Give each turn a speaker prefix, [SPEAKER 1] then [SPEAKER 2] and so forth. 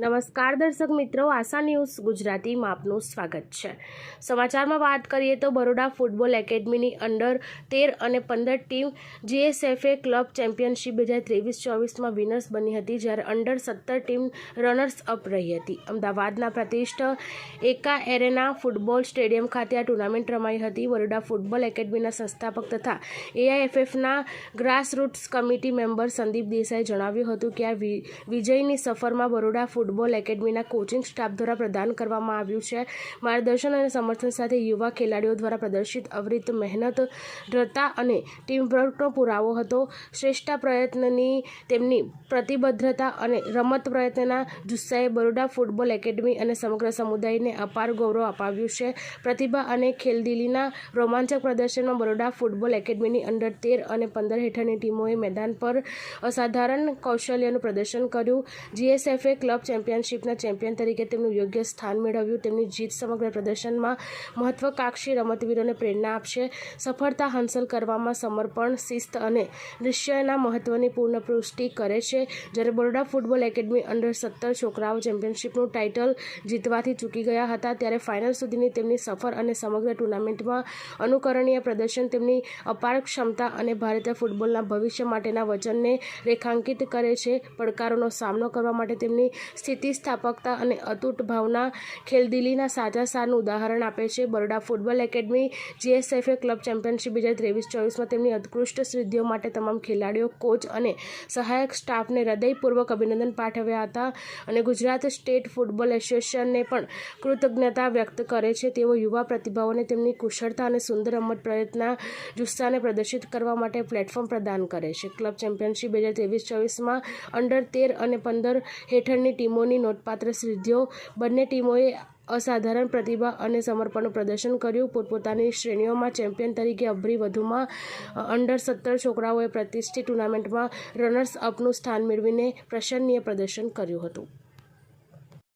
[SPEAKER 1] નમસ્કાર દર્શક મિત્રો, આશા ન્યૂઝ ગુજરાતીમાં આપનું સ્વાગત છે. સમાચારમાં વાત કરીએ તો બરોડા ફૂટબોલ એકેડમીની અંડર તેર અને પંદર ટીમ જીએસએફએ ક્લબ ચેમ્પિયનશિપ બે હજાર ત્રેવીસ ચોવીસમાં વિનર્સ બની હતી, જ્યારે અંડર સત્તર ટીમ રનર્સ અપ રહી હતી. અમદાવાદના પ્રતિષ્ઠ એકા એરેના ફૂટબોલ સ્ટેડિયમ ખાતે આ ટુર્નામેન્ટ રમાઈ હતી. બરોડા ફૂટબોલ એકેડમીના સંસ્થાપક તથા એઆઈએફએફના ગ્રાસરૂટ્સ કમિટી મેમ્બર સંદીપ દેસાઈએ જણાવ્યું હતું કે આ વિજયની સફરમાં બરોડા ફૂટબોલ એકેડમીના કોચિંગ સ્ટાફ દ્વારા પ્રદાન કરવામાં આવ્યું છે. માર્ગદર્શન અને સમર્થન સાથે યુવા ખેલાડીઓ દ્વારા પ્રદર્શિત અવિરત મહેનત દ્રઢતા અને ટીમવર્કનો પુરાવો હતો. શ્રેષ્ઠ પ્રયત્નની તેમની પ્રતિબદ્ધતા અને રમત પ્રયત્નના જુસ્સાએ બરોડા ફૂટબોલ એકેડમી અને સમગ્ર સમુદાયને અપાર ગૌરવ અપાવ્યું છે. પ્રતિભા અને ખેલદિલીના રોમાંચક પ્રદર્શનમાં બરોડા ફૂટબોલ એકેડમીની અંડર તેર અને પંદર હેઠળની ટીમોએ મેદાન પર અસાધારણ કૌશલ્યનું પ્રદર્શન કર્યું. જીએસએફએ ક્લબ ચેમ્પિયનશિપના ચેમ્પિયન તરીકે તેમનું યોગ્ય સ્થાન મેળવ્યું. તેમની જીત સમગ્ર પ્રદર્શનમાં મહત્વકાંક્ષી રમતવીરોને પ્રેરણા આપશે. સફળતા હાંસલ કરવામાં સમર્પણ, શિસ્ત અને નિશ્ચયના મહત્વની પૂર્ણ પુષ્ટિ કરે છે. જ્યારે બરોડા ફૂટબોલ એકેડમી અંડર સત્તર છોકરાઓ ચેમ્પિયનશિપનું ટાઇટલ જીતવાથી ચૂકી ગયા હતા, ત્યારે ફાઇનલ સુધીની તેમની સફર અને સમગ્ર ટુર્નામેન્ટમાં અનુકરણીય પ્રદર્શન, તેમની અપાર ક્ષમતા અને ભારતીય ફૂટબોલના ભવિષ્ય માટેના વચનને રેખાંકિત કરે છે. પડકારોનો સામનો કરવા માટે તેમની સ્થિતિસ્થાપકતા અને અતૂટ ભાવના ખેલદિલીના સાજા સારનું ઉદાહરણ આપે છે. Baroda football academy GSFA club championship બે ત્રેવીસ ચોવીસમાં તેમની ઉત્કૃષ્ટ સિદ્ધિઓ માટે તમામ ખેલાડીઓ, કોચ અને સહાયક સ્ટાફને હૃદયપૂર્વક અભિનંદન પાઠવ્યા હતા અને ગુજરાત સ્ટેટ ફૂટબોલ એસોસિએશનને પણ કૃતજ્ઞતા વ્યક્ત કરે છે. તેઓ યુવા પ્રતિભાઓને તેમની કુશળતા અને સુંદર રમત પ્રયત્ન જુસ્સાને પ્રદર્શિત કરવા માટે પ્લેટફોર્મ પ્રદાન કરે છે. ક્લબ ચેમ્પિયનશિપ બે હજાર ત્રેવીસ ચોવીસમાં અંડર તેર અને પંદર હેઠળની ટીમોની નોંધપાત્ર સિદ્ધિઓ. બંને ટીમોએ અસાધારણ પ્રતિભા અને સમર્પણનું પ્રદર્શન કર્યું. પોતપોતાની શ્રેણીઓમાં ચેમ્પિયન તરીકે અભરી વધુમાં અંડર સત્તર છોકરાઓએ પ્રતિષ્ઠિત ટુર્નામેન્ટમાં રનર્સ અપનું સ્થાન મેળવીને પ્રશંસનીય પ્રદર્શન કર્યું હતું.